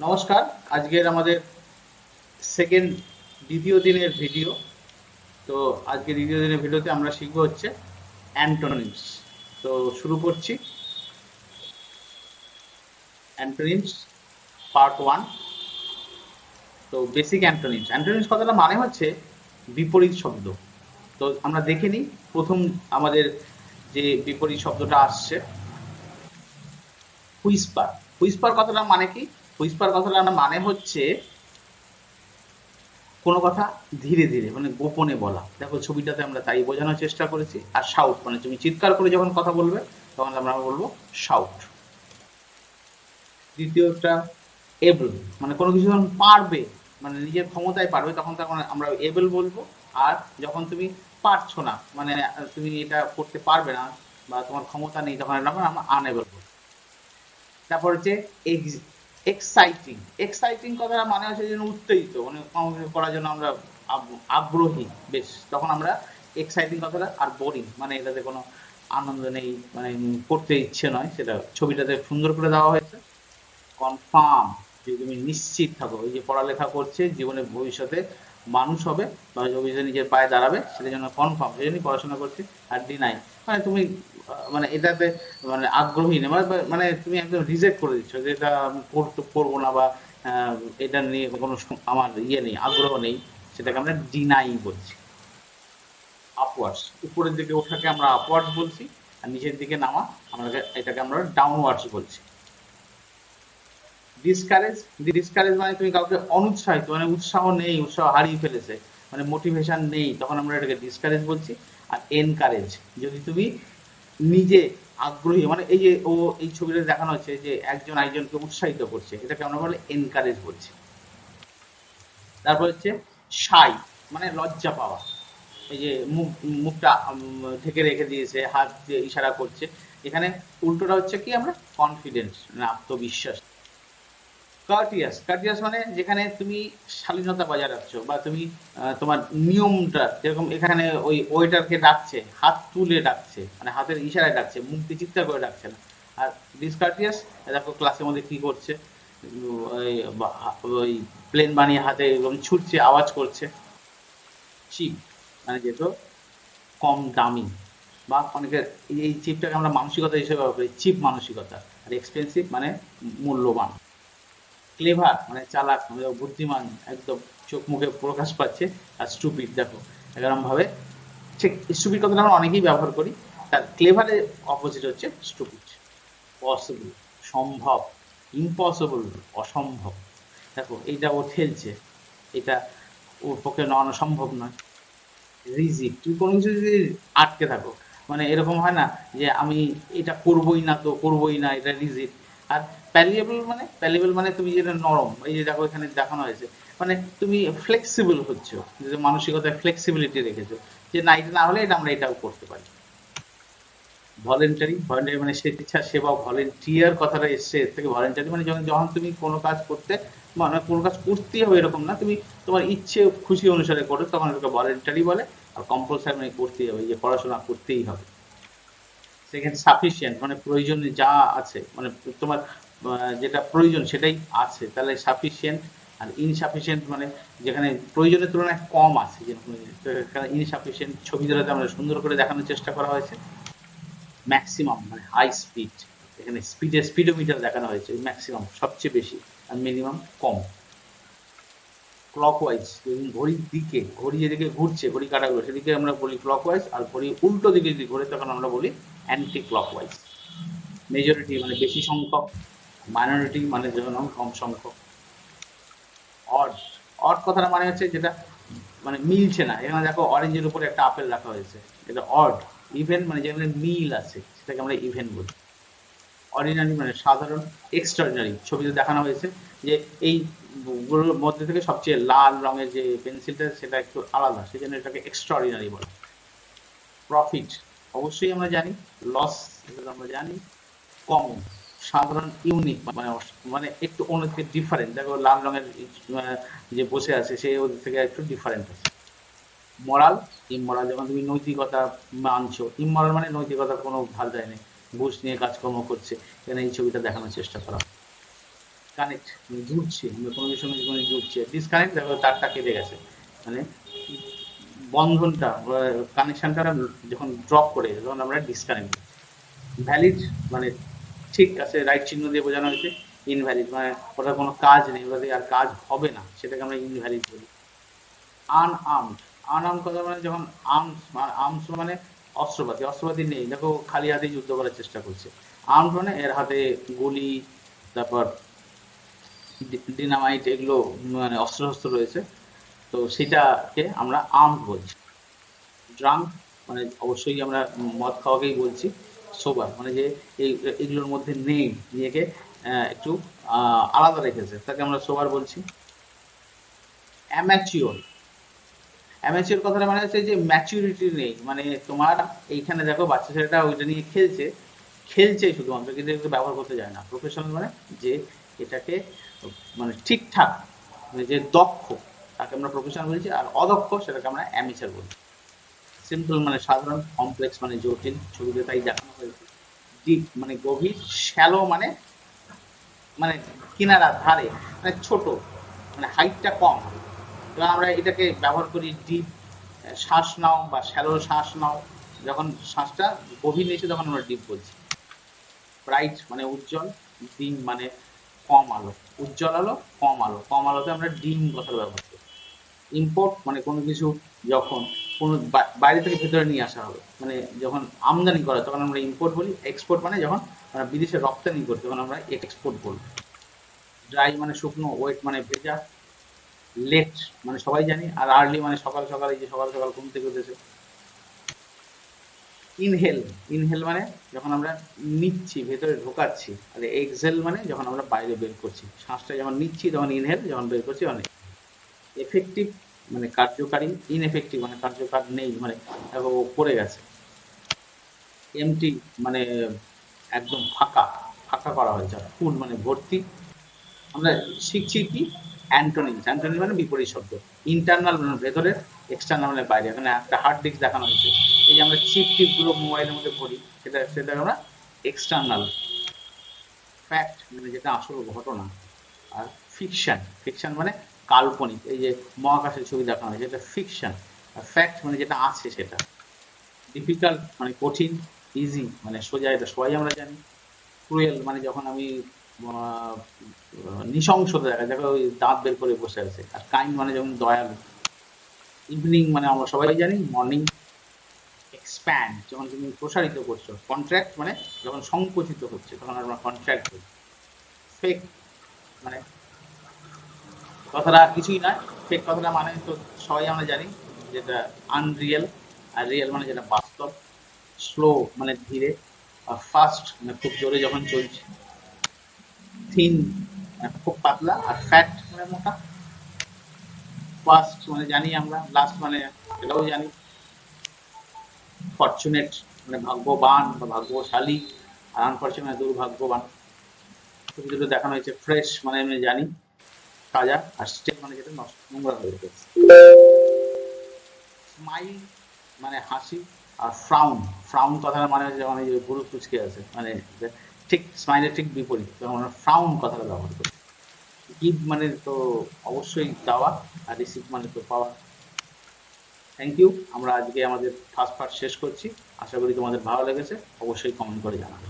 নমস্কার। আজকের আমাদের সেকেন্ড দ্বিতীয় দিনের ভিডিও তো আজকে দ্বিতীয় দিনের ভিডিওতে আমরা শিখব হচ্ছে অ্যান্টোনিমস তো শুরু করছি। অ্যান্টোনিমস পার্ট ওয়ান তো বেসিক অ্যান্টোনিমস অ্যান্টোনিমস কথাটা মানে হচ্ছে বিপরীত শব্দ। তো আমরা দেখে নিই প্রথম আমাদের যে বিপরীত শব্দটা আসছে। হুইসপার হুইসপার কথাটা মানে কি? হুইসপার কথাটা মানে হচ্ছে কোনো কথা ধীরে ধীরে মানে গোপনে বলা। দেখো ছবিটাতে আমরা তাই বোঝানোর চেষ্টা করেছি। আর শাউট মানে তুমি চিৎকার করে যখন কথা বলবে, তখন আমরা বলব শাউট দ্বিতীয়টা এবল মানে কোনো কিছু যখন পারবে মানে নিজের ক্ষমতায় পারবে, তখন তখন আমরা এবল বলব। আর যখন তুমি পারছ না মানে তুমি এটা করতে পারবে না, বা তোমার ক্ষমতা নেই, তখন আমরা আনএবল বলব। তারপর হচ্ছে এক্সাইটিং এক্সাইটিং কথাটা মানে হচ্ছে যেন উত্তেজিত মানে করার জন্য আমরা আগ্রহী, বেশ। তখন আমরা এক্সাইটিং কথাটা আর বোরিং মানে এটাতে কোনো আনন্দ নেই মানে করতে ইচ্ছে নয়, সেটা ছবিটাতে সুন্দর করে দেওয়া হয়েছে। কনফার্ম যে তুমি নিশ্চিত থাকো, ওই যে পড়ালেখা করছে, জীবনের ভবিষ্যতে মানুষ হবে, বা ভবিষ্যতে নিজের পায়ে দাঁড়াবে, সেটার জন্য কনফার্ম সেই জন্যই পড়াশোনা করছে, আর ডিনাই মানে তুমি মানে এটাতে মানে আগ্রহী নেই মানে মানে তুমি একদম রিজেক্ট করে দিচ্ছ যে এটা আমি করব না বা এটা নিয়ে কোনো আমার ইয়ে নেই, আগ্রহ নেই, সেটাকে আমরা ডিনাই বলছি। আপওয়ার্ডস উপরের দিকে ওঠাকে আমরা আপওয়ার্ডস বলছি, আর নিচের দিকে নামা, আমরা এটাকে আমরা ডাউনওয়ার্ডস বলছি। ডিসকারেজ ডিসকারেজ মানে তুমি কাউকে অনুৎসাহিত মানে উৎসাহ নেই, উৎসাহ হারিয়ে ফেলেছে মানে মোটিভেশন নেই, তখন আমরা এটাকে ডিসকারেজ বলছি আর এনকারেজ যদি তুমি নিজে আগ্রহী মানে এই যে ও এই ছবিটা দেখানো হচ্ছে যে একজন একজনকে উৎসাহিত করছে, এটাকে আমরা বলে এনকারেজ বলছি। তারপর হচ্ছে সাই মানে লজ্জা পাওয়া। এই যে মুখ, মুখটা ঢেকে রেখে দিয়েছে, হাত দিয়ে ইশারা করছে। এখানে উল্টোটা হচ্ছে কি আমরা কনফিডেন্স মানে আত্মবিশ্বাস। কার্টিয়াস কার্টিয়াস মানে যেখানে তুমি শালীনতা বজায় রাখছো বা তুমি তোমার নিয়মটা যেরকম এখানে ওই ওয়েটারকে ডাকছে হাত তুলে ডাকছে মানে হাতের ইশারায় ডাকছে মুক্তি চিৎকার করে ডাকছে না। আর ডিসকার্টিয়াস দেখো ক্লাসের মধ্যে কি করছে? ওই প্লেন বানিয়ে হাতে এরকম ছুটছে, আওয়াজ করছে। চিপ মানে যেহেতু কম দামি বা অনেকে এই- চিপটাকে আমরা মানসিকতা হিসেবে চিপ মানসিকতা, আর এক্সপেন্সিভ মানে মূল্যবান। ক্লেভার মানে চালাক মানে বুদ্ধিমান, একদম চোখ মুখে প্রকাশ পাচ্ছে, আর স্টুপিড দেখো এরকম ভাবে ঠিক স্টুপিড কথাটা আমরা অনেকেই ব্যবহার করি, তার ক্লেভারের অপোজিট হচ্ছে স্টুপিড পসিবল সম্ভব ইম্পসিবল অসম্ভব। দেখো, এইটা ও ঠেলছে, এটা ওর পক্ষে নেওয়ানো সম্ভব নয়। রিজিক তুমি কোনো কিছু যদি আটকে থাকো মানে এরকম হয় না যে আমি এটা করবোই না তো করবোই না, এটা রিজিক আর প্যালিয়েবল মানে? প্যালিয়েবল মানে তুমি যেটা নরম, এই যে দেখো এখানে দেখানো হয়েছে। মানে তুমি ফ্লেক্সিবল হচ্ছ, যে মানসিকতায় ফ্লেক্সিবিলিটি রেখেছো, যে না, এটা না হলে এটা আমরা এটাও করতে পারি। ভলেন্টারি ভলেন্টারি মানে স্বেচ্ছা সেবা ভলেন্টিয়ার কথাটা এসছে, এর থেকে ভলেন্টারি মানে যখন যখন তুমি কোনো কাজ করতে মানে কোনো কাজ করতেই হবে এরকম না, তুমি তোমার ইচ্ছে, খুশি অনুসারে করো, তখন এটাকে ভলেন্টারি বলে, আর কম্পালসারি মানে করতেই হবে যে পড়াশোনা করতেই হবে। সেখানে সাফিসিয়েন্ট মানে প্রয়োজন যা আছে মানে তোমার যেটা প্রয়োজন সেটাই আছে, তাহলে সাফিসিয়েন্ট আর ইনসাফিসিয়েন্ট মানে যেখানে প্রয়োজনের তুলনায় কম আছে যেরকম এখানে ইনসাফিসিয়েন্ট ছবি দ্বারা আমরা সুন্দর করে দেখানোর চেষ্টা করা হয়েছে। ম্যাক্সিমাম মানে হাই স্পিড এখানে স্পিডের স্পিডোমিটার দেখানো হয়েছে ম্যাক্সিমাম সবচেয়ে বেশি আর মিনিমাম কম। ক্লকওয়াইজ ঘড়ির দিকে, ঘড়ি যেদিকে ঘুরছে, ঘড়ি কাটাগুলো সেদিকে আমরা বলি ক্লকওয়াইজ আর ঘড়ি উল্টো দিকে যদি ঘুরে, তখন আমরা বলি অ্যান্টি ক্লকওয়াইজ মেজরিটি মানে বেশি সংখ্যক মাইনরিটি মানে যেমন কম সংখ্যক। অড অড কথাটা মানে হচ্ছে যেটা মানে মিলছে না। এখানে দেখো অরেঞ্জের উপরে একটা আপেল রাখা হয়েছে। এটা অড ইভেন্ট মানে যেখানে মিল আছে, সেটাকে আমরা ইভেন্ট বলি। অর্ডিনারি মানে সাধারণ এক্সট্রাঅর্ডিনারি ছবিতে দেখানো হয়েছে যে এই মধ্যে থেকে সবচেয়ে লাল রঙের যে পেন্সিলটা সেটা একটু আলাদা। সেই জন্য এটাকে এক্সট্রাঅর্ডিনারি বলে। প্রফিট অবশ্যই আমরা জানি। লস আমরা জানি। কমন সাধারণ ইউনিক মানে মানে একটু অন্য থেকে ডিফারেন্ট দেখো লাল রঙের যে বসে আছে, সে ওদের থেকে একটু ডিফারেন্ট আছে। মরাল ইমরাল যখন তুমি নৈতিকতা মানছো ইমরাল মানে নৈতিকতার কোনো ভার যায় নেই। ঘুষ নিয়ে কাজকর্ম করছে, এখানে এই ছবিটা দেখানোর চেষ্টা করা। কানেক্ট জুড়ছি আমরা কোনো কিছুর সঙ্গে কোনো জুড়ছি ডিসকানেক্ট দেখো তারটা কেটে গেছে। মানে বন্ধনটা কানেকশনটা যখন ড্রপ করে, তখন আমরা ডিসকানেক্ট ভ্যালিড মানে ঠিক আছে রাইট চিহ্ন দিয়ে বোঝানো হয়েছে ইনভ্যালিড মানে ওটার কোনো কাজ নেই ওটা আর কাজ হবে না, সেটাকে আমরা ইনভ্যালিড বলি। আনআর্মড আনআর্ম কথা মানে যখন আর্মস আর্মস মানে অস্ত্রপাতি অস্ত্রপাতি নেই, দেখো খালি হাতেই যুদ্ধ করার চেষ্টা করছে। আর্মড মানে এর হাতে গুলি, তারপর ডিনামাইট এগুলো মানে অস্ত্র শস্ত্র রয়েছে, তো সেটাকে আমরা আর্মড বলছি। ড্রাঙ্ক মানে অবশ্যই আমরা মদ খাওয়াকেই বলছি। সোবার মানে যে এগুলোর মধ্যে নেই নিজেকে একটু আলাদা রেখেছে। তাকে আমরা সোবার বলছি। অ্যাম্যাচিওর অ্যাম্যাচিওর কথাটা মানে হচ্ছে যে ম্যাচুরিটি নেই। মানে তোমার এইখানে দেখো বাচ্চা ছেলেটা ওইটা নিয়ে খেলছে খেলছে শুধুমাত্র, কিন্তু এগুলো ব্যবহার করতে যায় না। প্রফেশনাল মানে যে এটাকে মানে ঠিকঠাক মানে যে দক্ষ, তাকে আমরা প্রফেশনাল বলছি, আর অদক্ষ সেটাকে আমরা অ্যামেচার বলছি। সিম্পল মানে সাধারণ কমপ্লেক্স মানে জটিল ছবিতে তাই দেখানো হয়েছে। ডিপ মানে গভীর শ্যালো মানে মানে কিনারা ধারে মানে ছোট মানে হাইটটা কম। এবার আমরা এটাকে ব্যবহার করি ডিপ শ্বাস নাও বা শ্যালো শ্বাস নাও। যখন শ্বাসটা গভীর নিচে, তখন আমরা ডিপ বলছি। ব্রাইট মানে উজ্জ্বল ডিম মানে কম আলো। উজ্জ্বল আলো, কম আলো। কম আলোতে আমরা ডিম কথাটা ব্যবহার করি। ইম্পোর্ট মানে কোনো কিছু যখন কোনো বাইরে থেকে ভেতরে নিয়ে আসা হবে। মানে যখন আমদানি করা, তখন আমরা ইম্পোর্ট বলি এক্সপোর্ট মানে যখন আমরা বিদেশে রপ্তানি করি, তখন আমরা এক্সপোর্ট বলি। ড্রাই মানে শুকনো ওয়েট মানে ভেজা লেট মানে সবাই জানি, আর আর্লি মানে সকাল সকাল এই যে সকাল সকাল ঘুম থেকে উঠেছে। ইনহেল ইনহেল মানে যখন আমরা নিচ্ছি, ভেতরে ঢোকাচ্ছি আর এক্সেল মানে যখন আমরা বাইরে বের করছি। শ্বাসটা যখন নিচ্ছি, তখন ইনহেল যখন বের করছি অনেক এফেক্টিভ মানে কার্যকারী ইনএফেক্টিভ মানে কার্যকর নেই মানে পড়ে গেছে। এমটি মানে একদম ফাঁকা ফাঁকা করা হয়েছে ফুল মানে ভর্তি। আমরা শিখছি কি? অ্যান্টোনিমস অ্যান্টোনিম মানে বিপরীত শব্দ। ইন্টারনাল মানে ভেতরে এক্সটার্নাল মানে বাইরে। এখানে একটা হার্ড ডিস্ক দেখানো হয়েছে। এই যে আমরা চিপ টিপগুলো মোবাইলের মধ্যে ভরি, সেটা সেটা আমরা এক্সটার্নাল ফ্যাক্ট মানে যেটা আসল ঘটনা, আর ফিকশন ফিকশন মানে কাল্পনিক, এই যে মহাকাশের ছবি দেখানো হয়েছে, এটা ফিকশন ফ্যাক্ট মানে যেটা আছে সেটা। ডিফিকাল্ট মানে কঠিন ইজি মানে সোজা, এটা সবাই আমরা জানি। ক্রুয়েল মানে যখন আমি নৃশংসতা দেখা, দেখো ওই দাঁত বের করে বসে আছে। আর কাইন্ড মানে যেমন দয়ালু। ইভিনিং মানে আমরা সবাই জানি মর্নিং এক্সপ্যান্ড যখন তুমি প্রসারিত করছ। কন্ট্রাক্ট মানে যখন সংকুচিত হচ্ছে, তখন আমরা কন্ট্রাক্ট করি। ফেক মানে কথাটা কিছুই নয়। ফেক কথাটা মানে তো সবাই আমরা জানি যেটা আনরিয়েল আর রিয়েল মানে যেটা বাস্তব স্লো মানে ধীরে, আর ফাস্ট মানে খুব জোরে যখন চলছে। থিন মানে খুব পাতলা, আর ফ্যাট মানে মোটা। ফার্স্ট মানে জানি আমরা লাস্ট মানে এটাও জানি। ফরচুনেট মানে ভাগ্যবান বা ভাগ্যশালী, আর আনফরচুনেট দুর্ভাগ্যবান। ছবি দুটো দেখানো হয়েছে ফ্রেশ মানে আমি জানি। তাজা মানে যেটা নষ্ট, নোংরা হয়ে গেছে। স্মাইল মানে হাসি আর ফ্রাউন ফ্রাউন কথাটা মানে হচ্ছে আছে মানে ঠিক স্মাইলের ঠিক বিপরীত, তখন আমরা ফ্রাউন কথাটা ব্যবহার করি। গিভ মানে তো অবশ্যই দেওয়া আর রিসিভ মানে তো পাওয়া। থ্যাংক ইউ আমরা আজকে আমাদের ফার্স্ট পার্ট শেষ করছি। আশা করি তোমাদের ভালো লেগেছে, অবশ্যই কমেন্ট করে জানাবে।